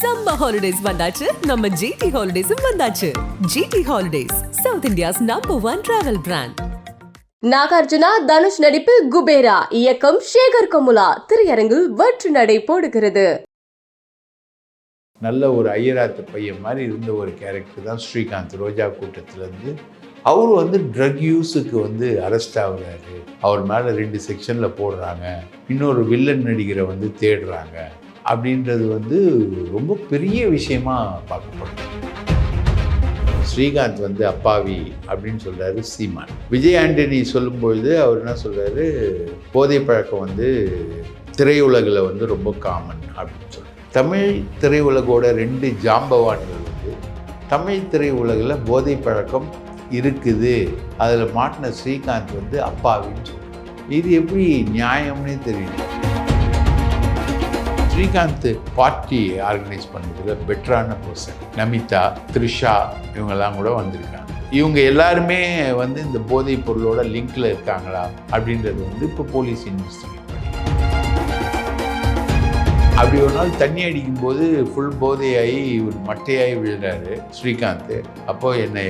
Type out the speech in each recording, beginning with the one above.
Summer holidays வந்தாச்சு. நம்ம GT ஹாலிடேஸும் வந்தாச்சு. GT holidays south India's number one travel brand Nagarjuna Dhanush நடிப்பில் குபேரா இயக்கம் சேகர் கமுலா திரையரங்கில் வெற்றி நடை போடுகிறது. நல்ல ஒரு ஐயராத்து பையன் மாதிரி இருந்த ஒரு கேரக்டர் தான் ஸ்ரீகாந்த். ரோஜா கூட்டத்திலேருந்து அவர் வந்து ட்ரக் யூஸுக்கு வந்து அரெஸ்ட் ஆகுறாரு. அவர் மேலே ரெண்டு செக்ஷனில் போடுறாங்க. இன்னொரு வில்லன் நடிகரை வந்து தேடுறாங்க. அப்படின்றது வந்து ரொம்ப பெரிய விஷயமா பார்க்கப்படுது. ஸ்ரீகாந்த் வந்து அப்பாவி அப்படின்னு சொல்கிறாரு சீமான். விஜய் ஆண்டனி சொல்லும்பொழுது அவர் என்ன சொல்கிறாரு போதை பழக்கம் வந்து திரையுலகில் வந்து ரொம்ப காமன் அப்படின்னு சொல்றாரு. தமிழ் திரையுலகோட ரெண்டு ஜாம்பவான்கள் வந்து தமிழ் திரையுலகில் போதை பழக்கம் இருக்குது. அதில் மாட்டின ஸ்ரீகாந்த் வந்து அப்பாவின்னு சொல்றாரு. இது எப்படி நியாயம்னே தெரியல. ஸ்ரீகாந்த் பார்ட்டி ஆர்கனைஸ் பண்ணுறதுல பெட்டரான பர்சன் நமிதா த்ரிஷா இவங்கெல்லாம் கூட வந்திருக்காங்க. இவங்க எல்லாருமே வந்து இந்த போதைப் பொருளோட லிங்க்ல இருக்காங்களா அப்படின்றது வந்து இப்போ போலீஸ் இன்வெஸ்டிகேட் அப்படி ஒரு நாள் தண்ணி அடிக்கும்போது ஃபுல் போதையாகி ஒரு மட்டையாகி விழுறாரு ஸ்ரீகாந்த். அப்போ என்னை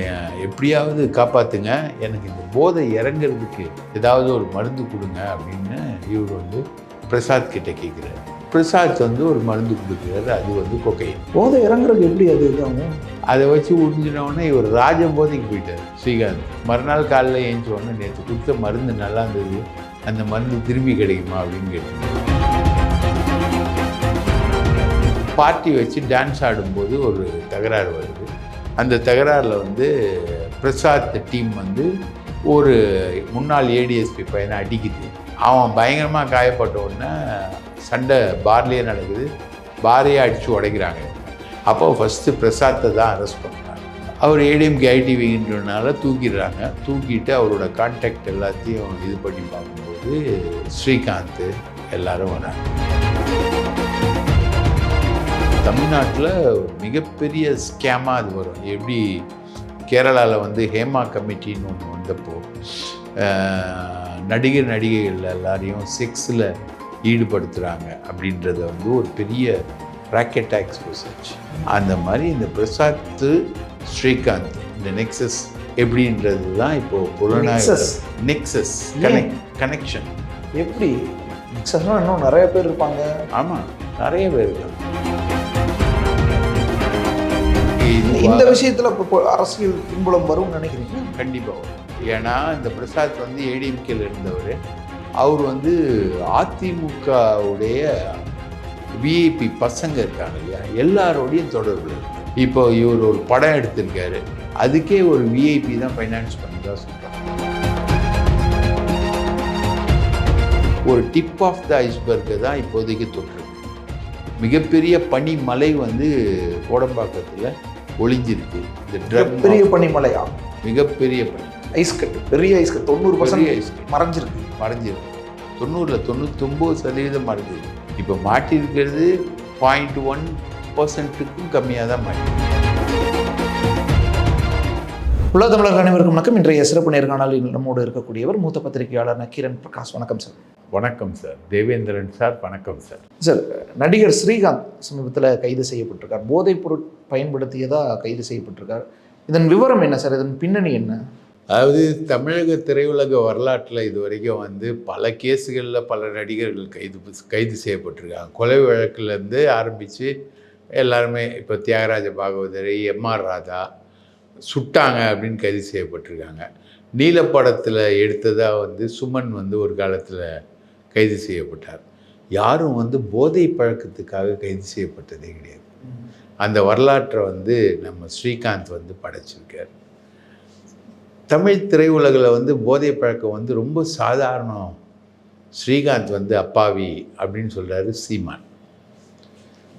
எப்படியாவது காப்பாற்றுங்க எனக்கு இந்த போதை இறங்குறதுக்கு ஏதாவது ஒரு மருந்து கொடுங்க அப்படின்னு இவர் வந்து பிரசாத் கிட்ட கேட்குறாரு பிரசாத் வந்து ஒரு மருந்து கொடுக்குறாரு அது வந்து கொக்கைன் போதை இறங்குறதுக்கு எப்படி அது இதாகும் அதை வச்சு உறிஞ்சினவுடனே இவர் ராஜ போதைக்கு போயிட்டார் ஸ்ரீகாந்த். மறுநாள் காலையில் ஏஞ்சி உடனே நேற்று கொடுத்த மருந்து நல்லா இருந்தது. அந்த மருந்து திரும்பி கிடைக்குமா அப்படின்னு கேட்டாங்க பார்ட்டி வச்சு டான்ஸ் ஆடும்போது ஒரு தகராறு வருது. அந்த தகராறில் வந்து பிரசாத் டீம் வந்து ஒரு முன்னாள் ஏடிஎஸ்பி பையனை அடிக்குது. அவன் பயங்கரமாக காயப்பட்ட உடனே சண்டை பார்லேயே நடக்குது. பாரையே அடித்து உடைக்கிறாங்க. அப்போ ஃபஸ்ட்டு பிரசாத்தை தான் அரெஸ்ட் பண்ணுறாங்க அவர் ஏடிஎம்கே ஐடிவின்றனால தூக்கிடுறாங்க. தூக்கிட்டு அவரோட கான்டாக்ட் எல்லாத்தையும் இது பண்ணி பார்க்கும்போது ஸ்ரீகாந்த் எல்லாரும் வராங்க. தமிழ்நாட்டில் மிகப்பெரிய ஸ்கேமாக அது வரும். எப்படி கேரளாவில் வந்து ஹேமா கமிட்டின்னு ஒன்று வந்தப்போ நடிகர் நடிகைகள் எல்லாரையும் செக்ஸில் ஈடுபடுத்துகிறாங்க அப்படின்றத வந்து ஒரு பெரிய ராக்கெட் எக்ஸ்போஸ் ஆச்சு அந்த மாதிரி இந்த பிரசாத் ஸ்ரீகாந்த் இந்த நெக்ஸஸ் எப்படின்றது தான் இப்போ புலனாய்வு. நெக்ஸஸ் கனெக்ஷன் எப்படி? மிக்சர்னா இன்னும் நிறைய பேர் இருப்பாங்க. ஆமாம் நிறைய பேர் இருக்காங்க. இந்த விஷயத்துல இப்போ அரசியல் பின்புலம் வரும்னு நினைக்கிறீங்க கண்டிப்பாக ஏன்னா இந்த பிரசாத் வந்து ஏடிஎம்கேல இருந்தவர். அவர் வந்து அதிமுகவுடைய விஐபி பசங்க இருக்காங்க இல்லையா? எல்லாரோடையும் இருக்காரு. இப்போ இவர் ஒரு படம் எடுத்திருக்காரு. அதுக்கே ஒரு விஐபி தான் ஃபைனான்ஸ் பண்ணதா சொல்கிறாங்க ஒரு டிப் ஆஃப் த ஐஸ்பர்கை தான் இப்போதைக்கு தொற்று மிகப்பெரிய பனி மலை வந்து கோடம்பாக்கத்தில் ஒளிஞ்சிருக்கு. இந்த பெரிய பனிமலையா? மிகப்பெரிய பனி ஐஸ் கட்டு பெரிய ஐஸ் கட்டு தொண்ணூறு பர்சன்ட் ஐஸ். மறைஞ்சிருக்கு. மறைஞ்சிருக்கு தொண்ணூறில் தொண்ணூத்தொம்பது சதவீதம் மறைஞ்சிருக்கு இப்போ மாட்டியிருக்கிறது பாயிண்ட் ஒன் பர்சன்ட்டுக்கும் கம்மியாக தான் மாட்டி உலக தமிழர் அனைவருக்கும் வணக்கம். இன்றைய சிறப்பு நேர்காணலில் நம்மோடு இருக்கக்கூடியவர் மூத்த பத்திரிகையாளர் நக்கீரன் பிரகாஷ். வணக்கம் சார். வணக்கம் சார். தேவேந்திரன் சார் வணக்கம் சார். சார் நடிகர் ஸ்ரீகாந்த் சமீபத்தில் கைது செய்யப்பட்டிருக்கார். போதைப் பொருள் பயன்படுத்தியதா கைது செய்யப்பட்டிருக்கார். இதன் விவரம் என்ன சார்? இதன் பின்னணி என்ன? அதாவது தமிழக திரையுலக வரலாற்றில் இது வரைக்கும் வந்து பல கேஸுகளில் பல நடிகர்கள் கைது கைது செய்யப்பட்டிருக்காங்க. கொலை வழக்குலேருந்து ஆரம்பித்து எல்லாருமே இப்போ தியாகராஜ பாகவதர் எம்ஆர் ராதா சுட்டாங்க அப்படின்னு கைது செய்யப்பட்டிருக்காங்க. நீலப்படத்தில் எடுத்ததாக வந்து சுமன் வந்து ஒரு காலத்தில் கைது செய்யப்பட்டார். யாரும் வந்து போதை பழக்கத்துக்காக கைது செய்யப்பட்டதே கிடையாது. அந்த வரலாற்றை வந்து நம்ம ஸ்ரீகாந்த் வந்து படைச்சிருக்கார். தமிழ் திரையுலகில் வந்து போதை பழக்கம் வந்து ரொம்ப சாதாரணம் ஸ்ரீகாந்த் வந்து அப்பாவி அப்படின்னு சொல்கிறாரு சீமான்.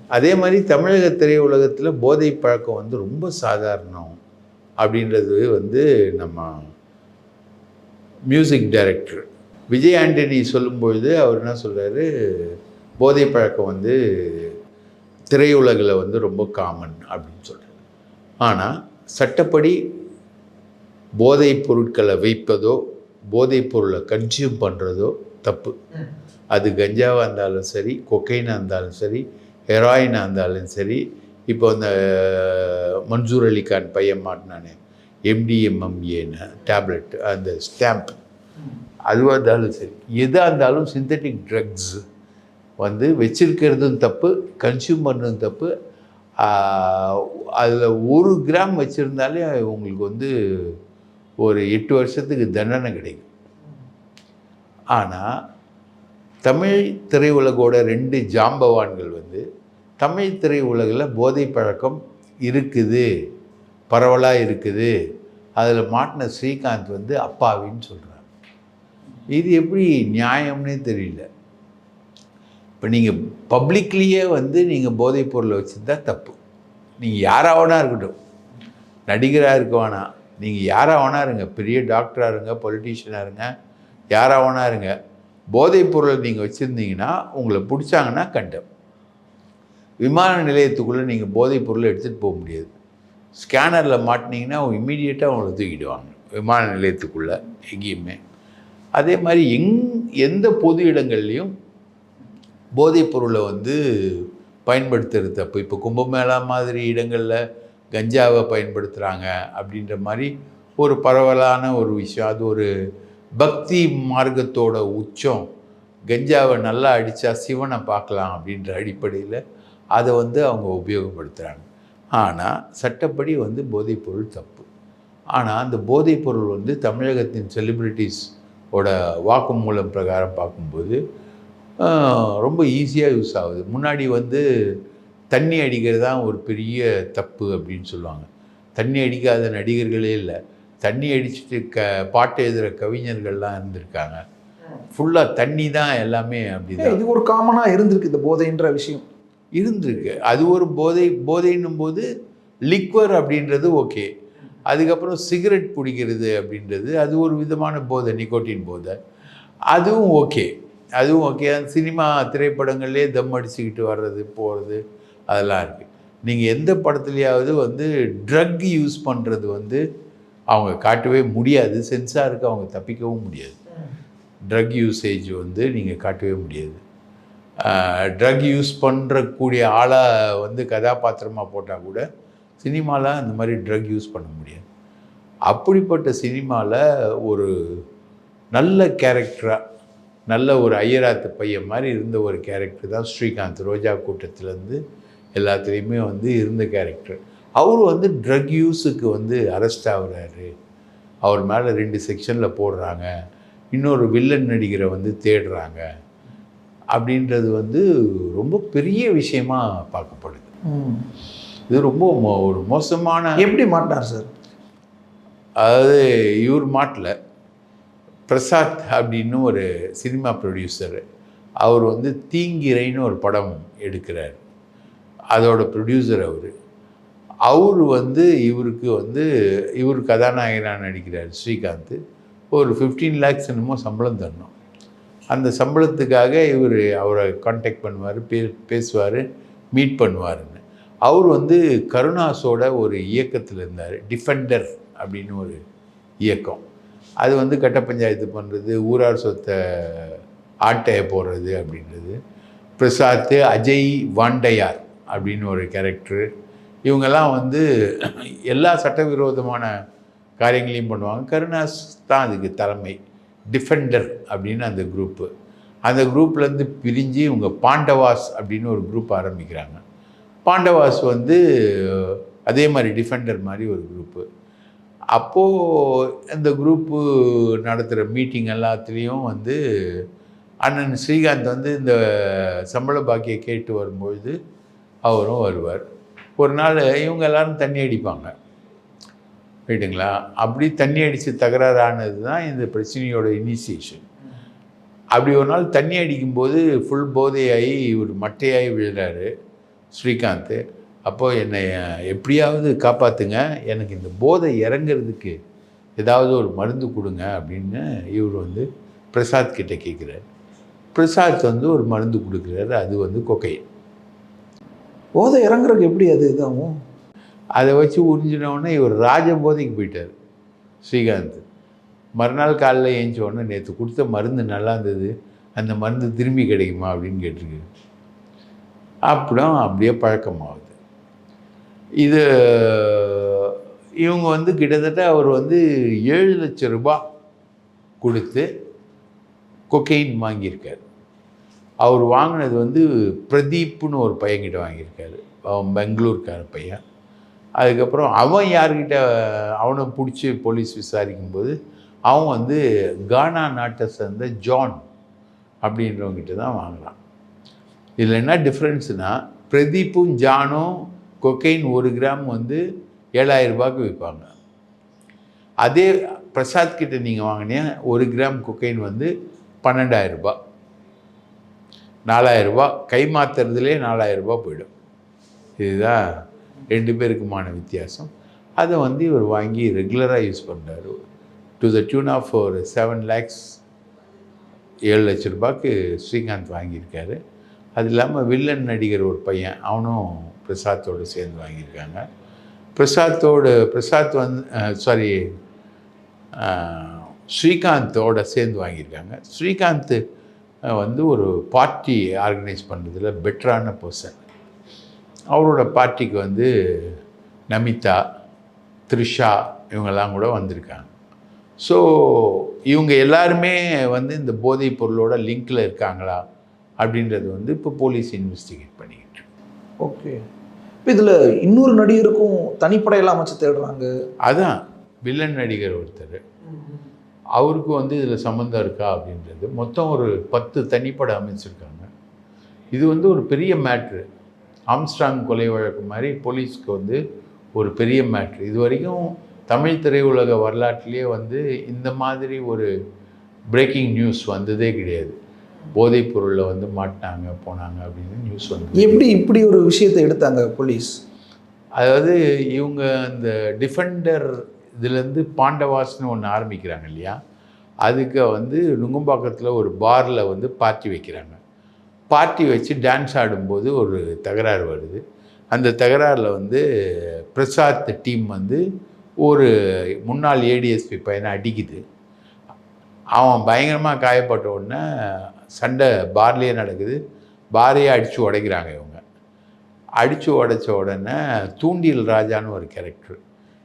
அதே மாதிரி தமிழக திரையுலகத்தில் போதை பழக்கம் வந்து ரொம்ப சாதாரணம் அப்படின்றது வந்து நம்ம மியூசிக் டைரக்டர் விஜய் ஆண்டனி சொல்லும்பொழுது அவர் என்ன சொல்கிறாரு போதை பழக்கம் வந்து திரையுலகில் வந்து ரொம்ப காமன் அப்படின்னு சொல்கிறார் ஆனால் சட்டப்படி போதைப் பொருட்களை வைப்பதோ போதைப் பொருளை கன்சியூம் பண்ணுறதோ தப்பு. அது கஞ்சாவாக இருந்தாலும் சரி கொக்கைனாக இருந்தாலும் சரி ஹெராயினாக இருந்தாலும் சரி இப்போ அந்த மன்சூர் அலிகான் பையன் மாட்டினானே எம்டிஎம்எம்ஏன்னு டேப்லெட் அந்த ஸ்டாம்ப் அதுவாக இருந்தாலும் சரி எதாக இருந்தாலும் சிந்தட்டிக் ட்ரக்ஸ் வந்து வச்சிருக்கிறதும் தப்பு கன்சியூம் பண்ணுறதும் தப்பு. அதில் ஒரு கிராம் வச்சுருந்தாலே உங்களுக்கு வந்து ஒரு எட்டு வருஷத்துக்கு தண்டனை கிடைக்கும். ஆனால் தமிழ் திரையுலகோட ரெண்டு ஜாம்பவான்கள் வந்து தமிழ் திரையுலகில் போதை பழக்கம் இருக்குது பரவலாக இருக்குது. அதில் மாட்டின ஸ்ரீகாந்த் வந்து அப்பாவின்னு சொல்கிறாங்க இது எப்படி நியாயம்னே தெரியல. இப்போ நீங்கள் பப்ளிக்லேயே வந்து நீங்கள் போதைப் பொருளை வச்சுருந்தா தப்பு. நீங்கள் யாராவனா இருக்கட்டும். நடிகராக இருக்க வேணாம். நீங்கள் யாராக வேணா இருங்க. பெரிய டாக்டராக இருங்க பொலிட்டீஷியனாக இருங்க யாராக வேணா இருங்க. போதைப் பொருள் நீங்கள் வச்சுருந்தீங்கன்னா உங்களை பிடிச்சாங்கன்னா கண்டம். விமான நிலையத்துக்குள்ளே நீங்கள் போதைப் பொருளை எடுத்துகிட்டு போக முடியாது. ஸ்கேனரில் மாட்டினீங்கன்னா அவங்க இம்மீடியட்டாக அவங்கள தூக்கிடுவாங்க. விமான நிலையத்துக்குள்ளே எங்கேயுமே. அதே மாதிரி எங் எந்த பொது இடங்கள்லையும் போதைப் பொருளை வந்து பயன்படுத்துறது தப்பு. இப்போ கும்பமேளா மாதிரி இடங்களில் கஞ்சாவை பயன்படுத்துகிறாங்க அப்படின்ற மாதிரி ஒரு பரவலான ஒரு விஷயம். அது ஒரு பக்தி மார்க்கத்தோட உச்சம். கஞ்சாவை நல்லா அடித்தா சிவனை பார்க்கலாம் அப்படின்ற அடிப்படையில் அதை வந்து அவங்க உபயோகப்படுத்துகிறாங்க ஆனால் சட்டப்படி வந்து போதைப்பொருள் தப்பு. ஆனால் அந்த போதைப்பொருள் வந்து தமிழகத்தின் செலிப்ரிட்டிஸ் ஓட வாக்குமூலம் பிரகாரம் பார்க்கும்போது ரொம்ப ஈஸியாக யூஸ் ஆகுது. முன்னாடி வந்து தண்ணி அடிக்கிறது தான் ஒரு பெரிய தப்பு அப்படின்னு சொல்லுவாங்க. தண்ணி அடிக்காத நடிகர்களே இல்லை. தண்ணி அடிச்சுட்டு க பாட்டு எழுதுகிற கவிஞர்கள்லாம் இருந்திருக்காங்க. ஃபுல்லாக தண்ணி தான் எல்லாமே அப்படிதான். இது ஒரு காமனாக இருந்திருக்கு இந்த போதைன்ற விஷயம். இருந்திருக்கு. அது ஒரு போதை போதைன்னும் போது லிக்வர் அப்படின்றது ஓகே அதுக்கப்புறம் சிகரெட் பிடிக்கிறது அப்படின்றது அது ஒரு விதமான போதை நிக்கோட்டின் போதை. அதுவும் ஓகே அதுவும் ஓகே சினிமா திரைப்படங்கள்லேயே தம் அடிச்சுக்கிட்டு வர்றது போகிறது அதெல்லாம் இருக்குது நீங்கள் எந்த படத்துலையாவது வந்து ட்ரக் யூஸ் பண்ணுறது வந்து அவங்க காட்டவே முடியாது. சென்சாருக்கு அவங்க தப்பிக்கவும் முடியாது. ட்ரக் யூசேஜ் வந்து நீங்கள் காட்டவே முடியாது. ட்ரக் யூஸ் பண்ணுறக்கூடிய ஆளாக வந்து கதாபாத்திரமாக போட்டால் கூட சினிமாவில் அந்த மாதிரி ட்ரக் யூஸ் பண்ண முடியாது. அப்படிப்பட்ட சினிமாவில் ஒரு நல்ல கேரக்டராக நல்ல ஒரு ஐயராத்து பையன் மாதிரி இருந்த ஒரு கேரக்டர் தான் ஸ்ரீகாந்த். ரோஜா கூட்டத்திலேருந்து எல்லாத்துலேயுமே வந்து இருந்த கேரக்டர் அவர் வந்து ட்ரக் யூஸுக்கு வந்து அரெஸ்ட் ஆகுறாரு. அவர் மேலே ரெண்டு செக்ஷனில் போடுறாங்க. இன்னொரு வில்லன் நடிகரை வந்து தேடுறாங்க. அப்படின்றது வந்து ரொம்ப பெரிய விஷயமா பார்க்கப்படுது. இது ரொம்ப ஒரு மோசமான எப்படி மாட்டினார் சார்? அதாவது இவர் மாட்டில். பிரசாத் அப்படின்னு ஒரு சினிமா ப்ரொடியூசர் அவர் வந்து தீங்கிரைன்னு ஒரு படம் எடுக்கிறார். அதோட ப்ரொடியூசர் அவர். அவர் வந்து இவருக்கு வந்து இவர் கதாநாயகனாக நடிக்கிறார் ஸ்ரீகாந்த். ஒரு ஃபிஃப்டீன் லேக்ஸ் என்னமோ சம்பளம் தரணும். அந்த சம்பளத்துக்காக இவர் அவரை காண்டாக்ட் பண்ணுவார் பே பேசுவார் மீட் பண்ணுவாருன்னு. அவர் வந்து கருணாஸோட ஒரு இயக்கத்தில் இருந்தார். டிஃபெண்டர் அப்படின்னு ஒரு இயக்கம். அது வந்து கட்ட பஞ்சாயத்து பண்ணுறது ஊரார் சொத்தை ஆட்டையை போடுறது அப்படின்றது. பிரசாத் அஜய் வாண்டையார். அப்படின்னு ஒரு கேரக்டரு இவங்கெல்லாம் வந்து எல்லா சட்டவிரோதமான காரியங்களையும் பண்ணுவாங்க. கருணாஸ் தான் அதுக்கு தலைமை. டிஃபெண்டர் அப்படின்னு அந்த குரூப்பு அந்த குரூப்லேருந்து பிரிஞ்சு இவங்க பாண்டவாஸ் அப்படின்னு ஒரு குரூப் ஆரம்பிக்கிறாங்க. பாண்டவாஸ் வந்து அதே மாதிரி டிஃபெண்டர் மாதிரி ஒரு குரூப்பு அப்போது அந்த குரூப்பு நடத்துகிற மீட்டிங் எல்லாத்துலேயும் வந்து அண்ணன் ஸ்ரீகாந்த் வந்து இந்த சம்பள பாக்கியை கேட்டு வரும்பொழுது அவரும் வருவார். ஒரு நாள் இவங்க எல்லாரும் தண்ணி அடிப்பாங்க. ரைட்டுங்களா அப்படி தண்ணி அடித்து தகராறு ஆனது தான் இந்த பிரச்சனையோட இனிஷியேஷன் அப்படி ஒரு நாள் தண்ணி அடிக்கும்போது ஃபுல் போதையாகி ஒரு மட்டையாகி விழுறாரு ஸ்ரீகாந்த். அப்போது என்னை எப்படியாவது காப்பாற்றுங்க எனக்கு இந்த போதை இறங்குறதுக்கு ஏதாவது ஒரு மருந்து கொடுங்க. அப்படின்னு இவர் வந்து பிரசாத் கிட்டே கேட்குறாரு பிரசாத் வந்து ஒரு மருந்து கொடுக்குறாரு. அது வந்து கொக்கைன். போதை இறங்குறதுக்கு எப்படி அது இதாகும்? அதை வச்சு உறிஞ்சினோடனே இவர் ராஜபோதைக்கு போயிட்டார் ஸ்ரீகாந்த். மறுநாள் காலையில் ஏஞ்ச உடனே நேற்று கொடுத்த மருந்து நல்லா இருந்தது அந்த மருந்து திரும்பி கிடைக்குமா அப்படின்னு கேட்டிருக்கு அப்புறம் அப்படியே பழக்கமாகுது. இது இவங்க வந்து கிட்டத்தட்ட அவர் வந்து ஏழு லட்சம் ரூபாய் கொடுத்து கொக்கெயின் வாங்கியிருக்கார். அவர் வாங்கினது வந்து பிரதீப்னு ஒரு பையன்கிட்ட வாங்கியிருக்காரு. அவன் பெங்களூர்கார பையன். அதுக்கப்புறம் அவன் யார்கிட்ட அவனை பிடிச்சி போலீஸ் விசாரிக்கும்போது அவன் வந்து கானா நாட்டை சேர்ந்த ஜான் அப்படின்றவங்கிட்ட தான் வாங்கலாம் இதில் என்ன டிஃப்ரென்ஸ்னால் பிரதீப்பும் ஜானும் கொக்கைன் ஒரு கிராம் வந்து ஏழாயிரம் ரூபாய்க்கு விற்பாங்க. அதே பிரசாத் கிட்ட நீங்கள் வாங்கினீங்க ஒரு கிராம் கொக்கைன் வந்து பன்னெண்டாயிரம் ரூபாய். நாலாயிரரூபா கை மாற்றுறதுலே நாலாயிரம் போயிடும். இதுதான் ரெண்டு பேருக்குமான வித்தியாசம். அதை வந்து இவர் வாங்கி ரெகுலராக யூஸ் பண்ணுறாரு டு த டியூன் ஆஃப் ஒரு செவன் லேக்ஸ் ஏழு லட்ச ரூபாய்க்கு ஸ்ரீகாந்த் வாங்கியிருக்காரு. அது இல்லாமல் வில்லன் நடிகர் ஒரு பையன் அவனும் பிரசாத்தோடு சேர்ந்து வாங்கியிருக்காங்க. பிரசாத்தோடு பிரசாத் வந்து சாரி ஸ்ரீகாந்தோட சேர்ந்து வாங்கியிருக்காங்க. ஸ்ரீகாந்த் வந்து ஒரு பார்ட்டி ஆர்கனைஸ் பண்ணுறதுல பெட்டரான பர்சன் அவரோட பார்ட்டிக்கு வந்து நமிதா த்ரிஷா இவங்கெல்லாம் கூட வந்திருக்காங்க. ஸோ இவங்க எல்லாருமே வந்து இந்த போதைப் பொருளோட லிங்க்கில் இருக்காங்களா அப்படின்றது வந்து இப்போ போலீஸ் இன்வெஸ்டிகேட் பண்ணிக்கிட்டு. ஓகே இப்போ இதில் இன்னொரு நடிகருக்கும் தனிப்படையெல்லாம் அமைச்சு தேடுறாங்க. அதான் வில்லன் நடிகர் ஒருத்தர். அவருக்கு வந்து இதில் சம்மந்தம் இருக்கா அப்படின்றது. மொத்தம் ஒரு பத்து தனிப்படை அமைச்சிருக்காங்க. இது வந்து ஒரு பெரிய மேட்ரு. ஆம்ஸ்ட்ராங் கொலை வழக்கு மாதிரி போலீஸ்க்கு வந்து ஒரு பெரிய மேட்ரு. இது வரைக்கும் தமிழ் திரையுலக வரலாற்றிலேயே வந்து இந்த மாதிரி ஒரு பிரேக்கிங் நியூஸ் வந்ததே கிடையாது. போதைப் பொருளில் வந்து மாட்டினாங்க போனாங்க அப்படின்னு நியூஸ் வந்து எப்படி இப்படி ஒரு விஷயத்தை எடுத்தாங்க போலீஸ்? அதாவது இவங்க அந்த டிஃபெண்டர் இதுலேருந்து பாண்டவாஸ்னு ஒன்று ஆரம்பிக்கிறாங்க இல்லையா? அதுக்கு வந்து நுங்கம்பாக்கத்தில் ஒரு பாரில் வந்து பார்ட்டி வைக்கிறாங்க. பார்ட்டி வச்சு டான்ஸ் ஆடும்போது ஒரு தகராறு வருது. அந்த தகராறில் வந்து பிரசாத் டீம் வந்து ஒரு முன்னாள் ஏடிஎஸ்பி பையனை அடிக்குது. அவன் பயங்கரமாக காயப்பட்ட உடனே சண்டை பார்லேயே நடக்குது. பாரையே அடித்து உடைக்கிறாங்க இவங்க. அடித்து உடைச்ச உடனே தூண்டில் ராஜான்னு ஒரு கேரக்டர்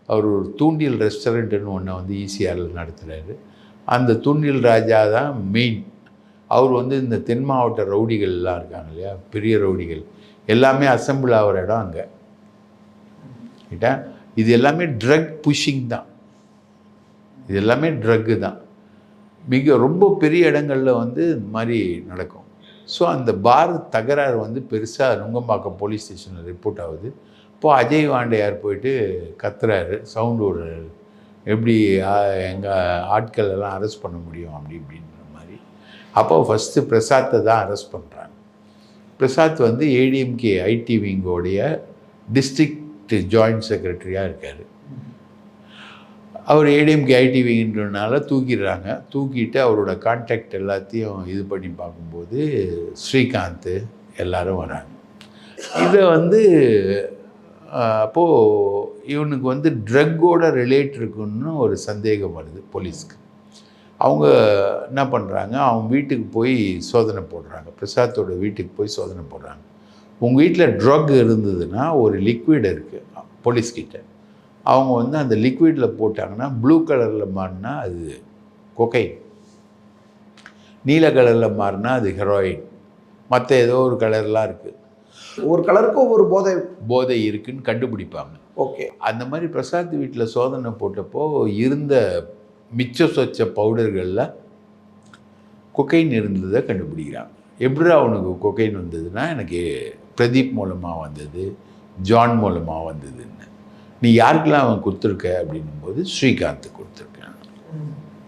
அவர் ஒரு தூண்டில் ரெஸ்டாரண்ட்டுன்னு ஒன்று வந்து ஈசிஆரில் நடத்துகிறாரு அந்த தூண்டில் ராஜா தான் மெயின் அவர் வந்து இந்த தென் மாவட்ட ரவுடிகள்லாம் இருக்காங்க இல்லையா? பெரிய ரவுடிகள். எல்லாமே அசம்பிள் ஆகிற இடம் அங்கே. கிட்ட? இது எல்லாமே ட்ரக் புஷிங் தான். இது எல்லாமே ட்ரக்கு தான். மிக ரொம்ப பெரிய இடங்களில் வந்து இந்த மாதிரி நடக்கும். ஸோ அந்த பார் தகராறு வந்து பெருசாக நுங்கம்பாக்கம் போலீஸ் ஸ்டேஷனில் ரிப்போர்ட் ஆகுது. இப்போது அஜய் வாண்டையார் போயிட்டு கத்துறாரு சவுண்டு விடுறாரு எப்படி எங்கள் ஆட்கள் எல்லாம் அரெஸ்ட் பண்ண முடியும்? அப்படி இப்படின்ற மாதிரி. அப்போ ஃபஸ்ட்டு பிரசாத்தை தான் அரெஸ்ட் பண்ணுறாங்க பிரசாத் வந்து ஏடிஎம்கே ஐடி விங்கோடைய டிஸ்ட்ரிக்ட் ஜாயிண்ட் செக்ரட்டரியாக இருக்கார். அவர் ஏடிஎம்கே ஐடி விங்கன்றனால தூக்கிடுறாங்க. தூக்கிட்டு அவரோட கான்டாக்ட் எல்லாத்தையும் இது பண்ணி பார்க்கும்போது ஸ்ரீகாந்த் எல்லாரும் வராங்க. இதை வந்து அப்போது இவனுக்கு வந்து ட்ரக்கோட ரிலேட் இருக்குன்னு ஒரு சந்தேகம் வருது போலீஸ்க்கு. அவங்க என்ன பண்ணுறாங்க அவங்க வீட்டுக்கு போய் சோதனை போடுறாங்க. பிரசாத்தோட வீட்டுக்கு போய் சோதனை போடுறாங்க. உங்கள் வீட்டில் ட்ரக் இருந்ததுன்னா ஒரு லிக்விட் இருக்குது போலீஸ்கிட்ட. அவங்க வந்து அந்த லிக்விடில் போட்டாங்கன்னா ப்ளூ கலரில் மாறினா அது கொக்கைன். நீல கலரில் மாறினா அது ஹெரோயின். மற்ற ஏதோ ஒரு கலர்லாம் இருக்குது ஒரு கலருக்கும் ஒவ்வொரு போதை போதை இருக்குன்னு கண்டுபிடிப்பாங்க. ஓகே. அந்த மாதிரி பிரசாத் வீட்டில் சோதனை போட்டப்போ இருந்த மிச்ச சொச்ச பவுடர்களில் கொக்கைன் இருந்ததை கண்டுபிடிக்கிறாங்க. எப்படி அவனுக்கு கொக்கைன் வந்ததுன்னா எனக்கு பிரதீப் மூலமாக வந்தது ஜான் மூலமாக வந்ததுன்னு. நீ யாருக்கெல்லாம் அவன் கொடுத்துருக்க? அப்படின்னும்போது ஸ்ரீகாந்த் கொடுத்துருக்கேன்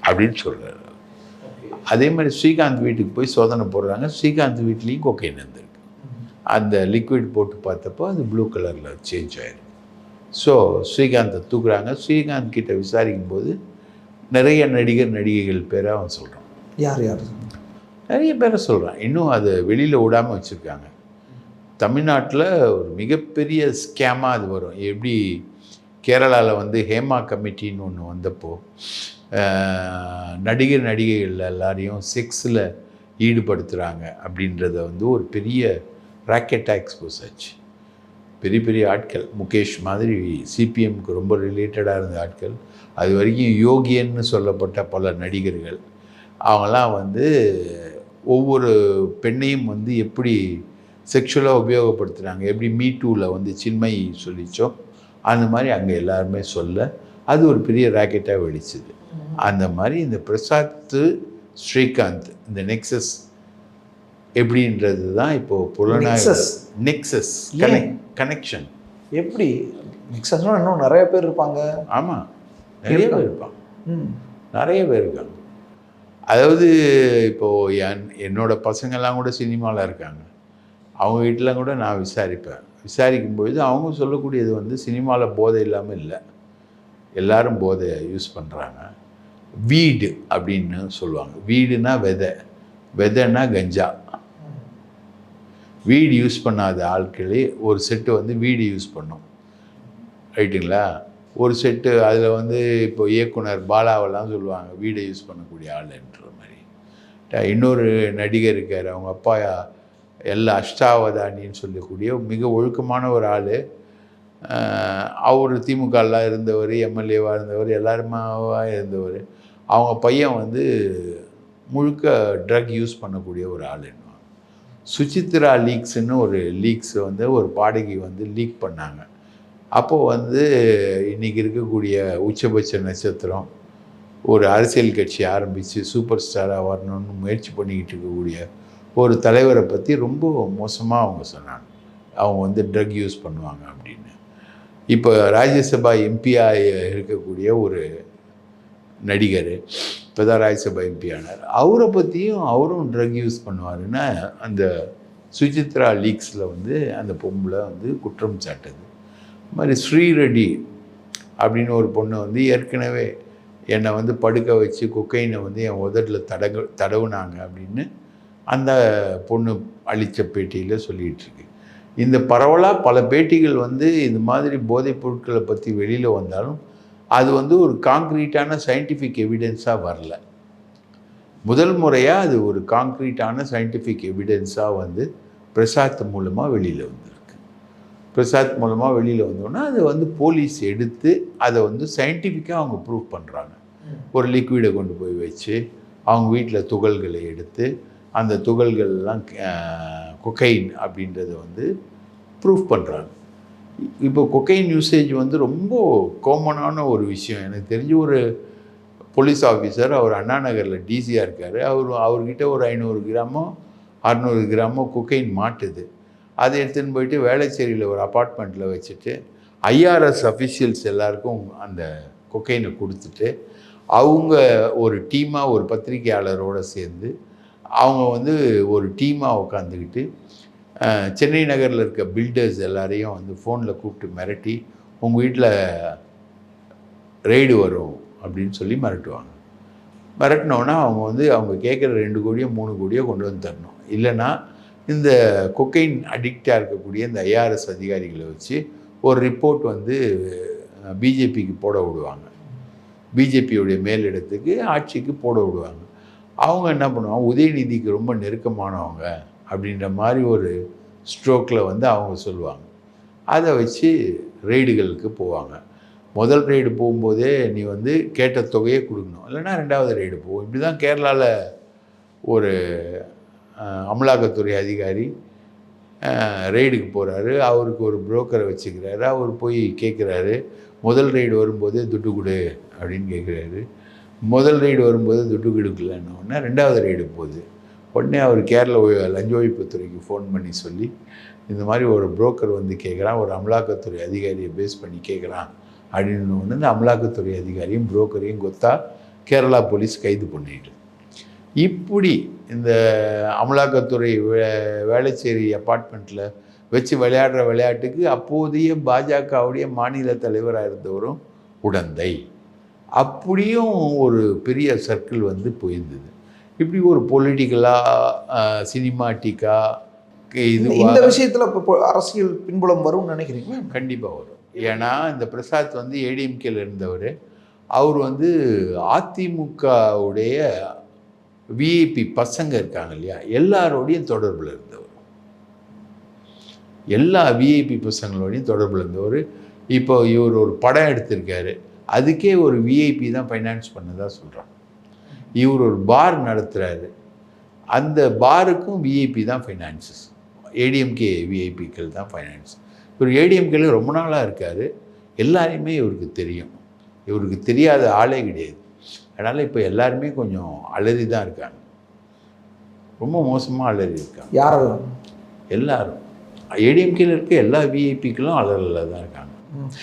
அப்படின்னு சொல்கிறாரு அதே மாதிரி ஸ்ரீகாந்த் வீட்டுக்கு போய் சோதனை போடுறாங்க. ஸ்ரீகாந்த் வீட்லேயும் கொக்கைன் இருந்திருக்கு. அந்த லிக்விட் போட்டு பார்த்தப்போ அது ப்ளூ கலரில் சேஞ்ச் ஆயிருக்கு ஸோ ஸ்ரீகாந்தை தூக்குறாங்க. ஸ்ரீகாந்த் கிட்ட விசாரிக்கும் போது நிறைய நடிகர் நடிகைகள் பேரை அவன் சொல்கிறான் யார் யார் நிறைய பேரை சொல்கிறான் இன்னும் அதை வெளியில் விடாமல் வச்சுருக்காங்க. தமிழ்நாட்டில் ஒரு மிகப்பெரிய ஸ்கேமாக அது வரும். எப்படி கேரளாவில் வந்து ஹேமா கமிட்டின்னு ஒன்று வந்தப்போ நடிகர் நடிகைகள் எல்லாரையும் செக்ஸில் ஈடுபடுத்துகிறாங்க அப்படின்றத வந்து ஒரு பெரிய ராக்கெட்டாக எக்ஸ்போஸ் ஆச்சு. பெரிய பெரிய ஆட்கள். முகேஷ் மாதிரி சிபிஎம்க்கு ரொம்ப ரிலேட்டடாக இருந்த ஆட்கள். அது வரைக்கும் யோகியன்னு சொல்லப்பட்ட பல நடிகர்கள். அவங்கெல்லாம் வந்து ஒவ்வொரு பெண்ணையும் வந்து எப்படி செக்ஷுவலாக உபயோகப்படுத்துகிறாங்க எப்படி மீ டூவில் வந்து சின்மை சொல்லிச்சோ அந்த மாதிரி அங்கே எல்லாருமே சொல்ல அது ஒரு பெரிய ராக்கெட்டாக வெடிச்சுது. அந்த மாதிரி இந்த பிரசாத் ஸ்ரீகாந்த் இந்த நெக்ஸஸ் எப்படின்றது தான் இப்போது புலனாய்வு? நெக்ஸஸ் கனெக்ஷன் எப்படி? மிக்சஸ்னா இன்னும் நிறைய பேர் இருப்பாங்க. ஆமாம் நிறைய பேர் இருப்பாங்க. ம். நிறைய பேர் இருக்காங்க. அதாவது இப்போது என் என்னோட பசங்கள்லாம் கூட சினிமாவில் இருக்காங்க. அவங்க வீட்டில் கூட நான் விசாரிப்பேன். விசாரிக்கும் பொழுது அவங்க சொல்லக்கூடியது வந்து சினிமாவில் போதை இல்லாமல் இல்லை. எல்லாரும் போதை யூஸ் பண்ணுறாங்க வீடு அப்படின்னு சொல்லுவாங்க. வீடுனா விதை. விதைன்னா கஞ்சா. வீடு யூஸ் பண்ணாத ஆட்களே ஒரு செட்டு வந்து வீடு யூஸ் பண்ணும். ரைட்டுங்களா? ஒரு செட்டு அதில் வந்து இப்போ இயக்குனர் பாலாவெல்லாம் சொல்லுவாங்க வீடை யூஸ் பண்ணக்கூடிய ஆளுன்ற மாதிரி. இன்னொரு நடிகர் இருக்கார் அவங்க அப்பா எல்லா அஷ்டாவதானின்னு சொல்லக்கூடிய மிக ஒழுக்கமான ஒரு ஆள். அவர் திமுகலாம் இருந்தவர் எம்எல்ஏவாக இருந்தவர் எல்லாருமாவாக இருந்தவர். அவங்க பையன் வந்து முழுக்க ட்ரக் யூஸ் பண்ணக்கூடிய ஒரு ஆளுன்னு சுசித்ரா லீக்ஸ்னு ஒரு லீக்ஸ் வந்து ஒரு பாடகி வந்து லீக் பண்ணாங்க. அப்போது வந்து இன்றைக்கி இருக்கக்கூடிய உச்சபட்ச நட்சத்திரம் ஒரு அரசியல் கட்சி ஆரம்பித்து சூப்பர் ஸ்டாராக வரணும்னு முயற்சி பண்ணிக்கிட்டு இருக்கக்கூடிய ஒரு தலைவரை பற்றி ரொம்ப மோசமாக அவங்க சொன்னாங்க. அவங்க வந்து ட்ரக் யூஸ் பண்ணுவாங்க அப்படின்னு. இப்போ ராஜ்யசபா எம்பியாக இருக்கக்கூடிய ஒரு நடிகர் இப்போ தான் ராஜ்யசபா எம்பி ஆனார். அவரை பற்றியும் அவரும் ட்ரக் யூஸ் பண்ணுவாருன்னா அந்த சுஜித்ரா லீக்ஸில் வந்து அந்த பொம்பளை வந்து குற்றம் சாட்டுது. இது மாதிரி ஸ்ரீரெடி அப்படின்னு ஒரு பொண்ணு வந்து ஏற்கனவே என்னை வந்து படுக்க வச்சு கொக்கைனை வந்து என் உதட்டில் தடகு தடவுனாங்க அப்படின்னு அந்த பொண்ணு அளித்த பேட்டியில் சொல்லிகிட்ருக்கு இந்த பரவலாக பல பேட்டிகள் வந்து இந்த மாதிரி போதைப் பொருட்களை பற்றி வெளியில் வந்தாலும் அது வந்து ஒரு காங்க்ரீட்டான சயின்டிஃபிக் எவிடன்ஸாக வரல. முதல் முறையாக அது ஒரு காங்க்ரீட்டான சயின்டிஃபிக் எவிடென்ஸாக வந்து பிரசாத் மூலமாக வெளியில் வந்திருக்கு. பிரசாத் மூலமாக வெளியில் வந்தோன்னா அதை வந்து போலீஸ் எடுத்து அதை வந்து சயின்டிஃபிக்காக அவங்க ப்ரூவ் பண்ணுறாங்க ஒரு லிக்விடை கொண்டு போய் வச்சு அவங்க வீட்டில் துகள்களை எடுத்து அந்த துகள்கள்லாம் கொக்கைன் அப்படின்றத வந்து ப்ரூஃப் பண்ணுறாங்க இப்போ கொக்கைன் யூசேஜ் வந்து ரொம்ப காமனான ஒரு விஷயம். எனக்கு தெரிஞ்சு ஒரு போலீஸ் ஆஃபீஸர் அவர் அண்ணா நகரில் டிசியாக இருக்கார். அவர் அவர்கிட்ட ஒரு ஐநூறு கிராமோ அறநூறு கிராமோ கொக்கைன் மாட்டுது. அதை எடுத்துன்னு போயிட்டு வேளச்சேரியில் ஒரு அப்பார்ட்மெண்ட்டில் வச்சுட்டு ஐஆர்எஸ் அஃபிஷியல்ஸ் எல்லாருக்கும் அந்த கொக்கைனை கொடுத்துட்டு அவங்க ஒரு டீமாக ஒரு பத்திரிகையாளரோடு சேர்ந்து அவங்க வந்து ஒரு டீமாக உட்காந்துக்கிட்டு சென்னை நகரில் இருக்க பில்டர்ஸ் எல்லாரையும் வந்து ஃபோனில் கூப்பிட்டு மிரட்டி உங்கள் வீட்டில் ரெய்டு வரும் அப்படின்னு சொல்லி மிரட்டுவாங்க. மிரட்டினோன்னா அவங்க வந்து அவங்க கேட்குற ரெண்டு கோடியோ மூணு கோடியோ கொண்டு வந்து தரணும். இல்லைன்னா இந்த கொக்கைன் அடிக்டாக இருக்கக்கூடிய இந்த ஐஆர்எஸ் அதிகாரிகளை வச்சு ஒரு ரிப்போர்ட் வந்து பிஜேபிக்கு போட விடுவாங்க. பிஜேபியுடைய மேலிடத்துக்கு ஆட்சிக்கு போட விடுவாங்க. அவங்க என்ன பண்ணுவாங்க உதயநிதிக்கு ரொம்ப நெருக்கமானவங்க அப்படின்ற மாதிரி ஒரு ஸ்ட்ரோக்கில் வந்து அவங்க சொல்லுவாங்க. அதை வச்சு ரெய்டுகளுக்கு போவாங்க. முதல் ரெய்டு போகும்போதே நீ வந்து கேட்ட தொகையை கொடுக்கணும். இல்லைன்னா ரெண்டாவது ரெய்டு போகும் இப்படி தான் கேரளாவில் ஒரு அமலாக்கத்துறை அதிகாரி ரெய்டுக்கு போகிறாரு அவருக்கு ஒரு புரோக்கரை வச்சுக்கிறாரு. அவர் போய் கேட்குறாரு முதல் ரெய்டு வரும்போதே துட்டு கொடு அப்படின்னு கேட்குறாரு முதல் ரெய்டு வரும்போது துட்டு கொடுக்கலன்னு ரெண்டாவது ரெய்டு போகுது. உடனே அவர் கேரள லஞ்ச ஒழிப்புத்துறைக்கு ஃபோன் பண்ணி சொல்லி இந்த மாதிரி ஒரு புரோக்கர் வந்து கேட்குறான் ஒரு அமலாக்கத்துறை அதிகாரியை பேஸ் பண்ணி கேட்குறான் அப்படின்னு ஒன்று இந்த அமலாக்கத்துறை அதிகாரியும் புரோக்கரையும் கொத்தா கேரளா போலீஸ் கைது பண்ணிட்டு. இப்படி இந்த அமலாக்கத்துறை வே வேளச்சேரி அப்பார்ட்மெண்ட்டில் வச்சு விளையாடுற விளையாட்டுக்கு அப்போதைய பாஜகவுடைய மாநில தலைவராக இருந்தவரும் உடந்தை. அப்படியும் ஒரு பெரிய சர்க்கிள் வந்து போயிருந்தது. இப்படி ஒரு பொலிட்டிக்கலாக சினிமாட்டிக்காக இது இந்த விஷயத்துல இப்போ அரசியல் பின்புலம் வரும்னு நினைக்கிறீங்களா? கண்டிப்பாக வரும். ஏன்னா இந்த பிரசாத் வந்து ஏடிஎம்கேல இருந்தவர். அவர் வந்து அதிமுகவுடைய விஐபி பசங்க இருக்காங்க இல்லையா? எல்லாரோடையும் தொடர்பில் இருந்தவர். எல்லா விஐபி பசங்களோடையும் தொடர்பில் இருந்தவர். இப்போ இவர் ஒரு படம் எடுத்திருக்காரு. அதுக்கே ஒரு விஐபி தான் ஃபைனான்ஸ் பண்ணதா சொல்கிறான் இவர் ஒரு பார் நடத்துகிறாரு அந்த பாருக்கும் விஐபி தான் ஃபைனான்சஸ் ஏடிஎம்கே விஐபிக்கள் தான் ஃபைனான்ஸ் இவர் ஏடிஎம்கேல ரொம்ப நாளாக இருக்கார். எல்லாரையுமே இவருக்கு தெரியும். இவருக்கு தெரியாத ஆளே கிடையாது. அதனால் இப்போ எல்லாருமே கொஞ்சம் அலறி தான் இருக்காங்க. ரொம்ப மோசமாக அலறி இருக்காங்க. யார் எல்லாரும். ஏடிஎம்கேல இருக்க எல்லா விஐபிக்களும் அலறில் தான் இருக்காங்க.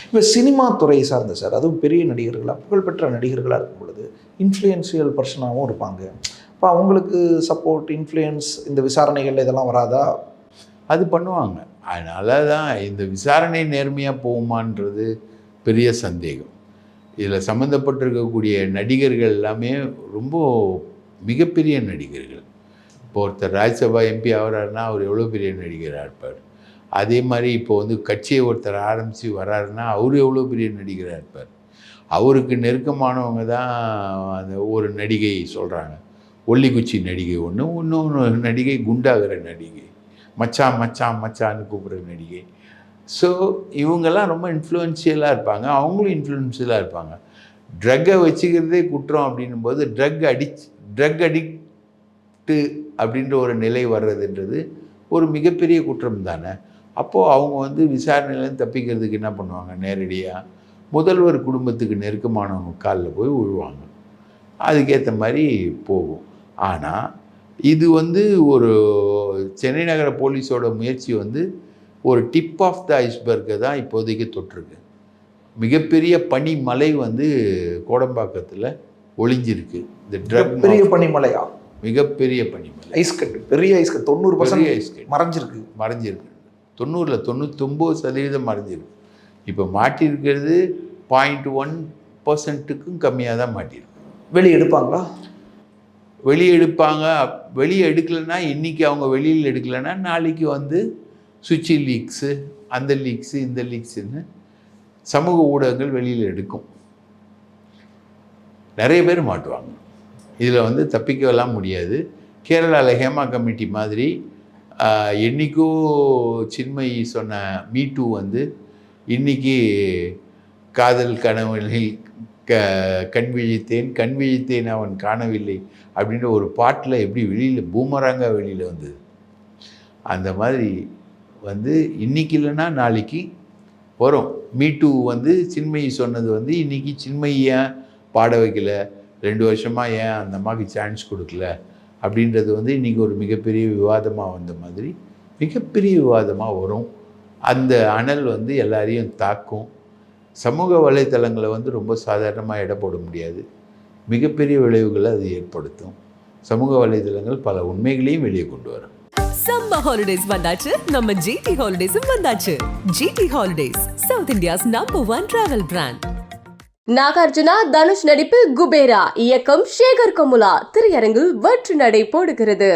இப்போ சினிமா துறையை சார்ந்த சார் அதுவும் பெரிய நடிகர்களாக புகழ்பெற்ற நடிகர்களாக இருக்கும் பொழுது இன்ஃப்ளூயன்ஷியல் பர்சனாகவும் இருப்பாங்க. இப்போ அவங்களுக்கு சப்போர்ட் இன்ஃப்ளூயன்ஸ் இந்த விசாரணைகள் இதெல்லாம் வராதா? அது பண்ணுவாங்க. அதனால தான் இந்த விசாரணை நேர்மையாக போகுமான்றது பெரிய சந்தேகம். இதில் சம்மந்தப்பட்டிருக்கக்கூடிய நடிகர்கள் எல்லாமே ரொம்ப மிகப்பெரிய நடிகர்கள். இப்போ ஒருத்தர் ராஜ்யசபா எம்பி ஆகிறாருன்னா அவர் எவ்வளோ பெரிய நடிகராக இருப்பார்? அதே மாதிரி இப்போ வந்து கட்சியை ஒருத்தர் ஆரம்பித்து வராருன்னா அவர் எவ்வளோ பெரிய நடிகராக இருப்பார்? அவருக்கு நெருக்கமானவங்க தான் அந்த ஒரு நடிகை சொல்கிறாங்க ஒல்லிக்குச்சி நடிகை ஒன்று இன்னொன்று நடிகை குண்டாகிற நடிகை. மச்சான் மச்சான் மச்சான்னு கூப்பிட்ற நடிகை. ஸோ இவங்கெல்லாம் ரொம்ப இன்ஃப்ளூயன்ஷியலாக இருப்பாங்க. அவங்களும் இன்ஃப்ளூயன்ஷியலாக இருப்பாங்க. ட்ரக்கை வச்சுக்கிறதே குற்றம் அப்படின்னும் போது ட்ரக் அடிச் ட்ரக் அடிக்ட்டு அப்படின்ற ஒரு நிலை வர்றதுன்றது ஒரு மிகப்பெரிய குற்றம் தானே. அப்போது அவங்க வந்து விசாரணையிலேருந்து தப்பிக்கிறதுக்கு என்ன பண்ணுவாங்க? நேரடியாக முதல்வர் குடும்பத்துக்கு நெருக்கமானவங்க காலில் போய் விழுவாங்க அதுக்கேற்ற மாதிரி போகும். ஆனால் இது வந்து ஒரு சென்னை நகர போலீஸோட முயற்சி வந்து ஒரு டிப் ஆஃப் த ஐஸ்பர்கை தான் இப்போதைக்கு தொட்டிருக்கு மிகப்பெரிய பனிமலை வந்து கோடம்பாக்கத்தில் ஒளிஞ்சிருக்கு. இந்த ட்ரக் பெரிய பனிமலையா? மிகப்பெரிய பனிமலை. ஐஸ் கட் பெரிய ஐஸ் கட் தொண்ணூறு பெரிய பர்சன்ட் ஐஸ் கட் மறைஞ்சிருக்கு. மறைஞ்சிருக்கு. தொண்ணூறில் தொண்ணூத்தொம்பது சதவீதம் மறைஞ்சிருக்கு. இப்போ மாட்டியிருக்கிறது பாயிண்ட் ஒன் பர்சன்ட்டுக்கும் கம்மியாக தான் மாட்டியிருக்கு. வெளியே எடுப்பாங்களா? வெளியே எடுப்பாங்க. வெளியே எடுக்கலைன்னா இன்றைக்கி அவங்க வெளியில் எடுக்கலைன்னா நாளைக்கு வந்து சுச்சி லீக்ஸு அந்த லீக்ஸு இந்த லீக்ஸுன்னு சமூக ஊடகங்கள் வெளியில் எடுக்கும். நிறைய பேர் மாட்டுவாங்க. இதில் வந்து தப்பிக்கலாம் முடியாது. கேரளாவில் ஹேமா கமிட்டி மாதிரி ஆஹ், என்னைக்கோ சின்மயி சொன்ன மீ டூ வந்து இன்னைக்கு காதல் கனவுகளில் க கண் விழித்தேன் கண் விழித்தேன் அவன் காணவில்லை அப்படின்ற ஒரு பாட்டில் எப்படி வெளியில் பூமராங்க வெளியில் வந்தது. அந்த மாதிரி வந்து இன்னைக்கு இல்லைன்னா நாளைக்கு வரும். மீ டூ வந்து சின்மயி சொன்னது வந்து இன்றைக்கி சின்மயி ஏன் பாட வைக்கல? ரெண்டு வருஷமாக ஏன் அந்த அம்மாவுக்கு சான்ஸ் கொடுக்கல? அப்படின்றது வந்து இன்றைக்கி ஒரு மிகப்பெரிய விவாதமாக வந்த மாதிரி மிகப்பெரிய விவாதமாக வரும். அந்த அனல் வந்து எல்லாரையும் தாக்கும். சமூக வலைத்தளங்களை வந்து ரொம்ப சாதாரணமாக எடை போட முடியாது. மிகப்பெரிய விளைவுகளை அது ஏற்படுத்தும். சமூக வலைத்தளங்கள் பல உண்மைகளையும் வெளியே கொண்டு வரும். சம்மர் ஹாலிடேஸ் வந்தாச்சு. நம்ம ஜிடி ஹாலிடேஸும் வந்தாச்சு. GT holidays south India's number one travel brand Nagarjuna Dhanush நடிப்பில் குபேரா. இயக்கம் சேகர் கமுலா. திரையரங்கில் வெற்றி நடை போடுகிறது.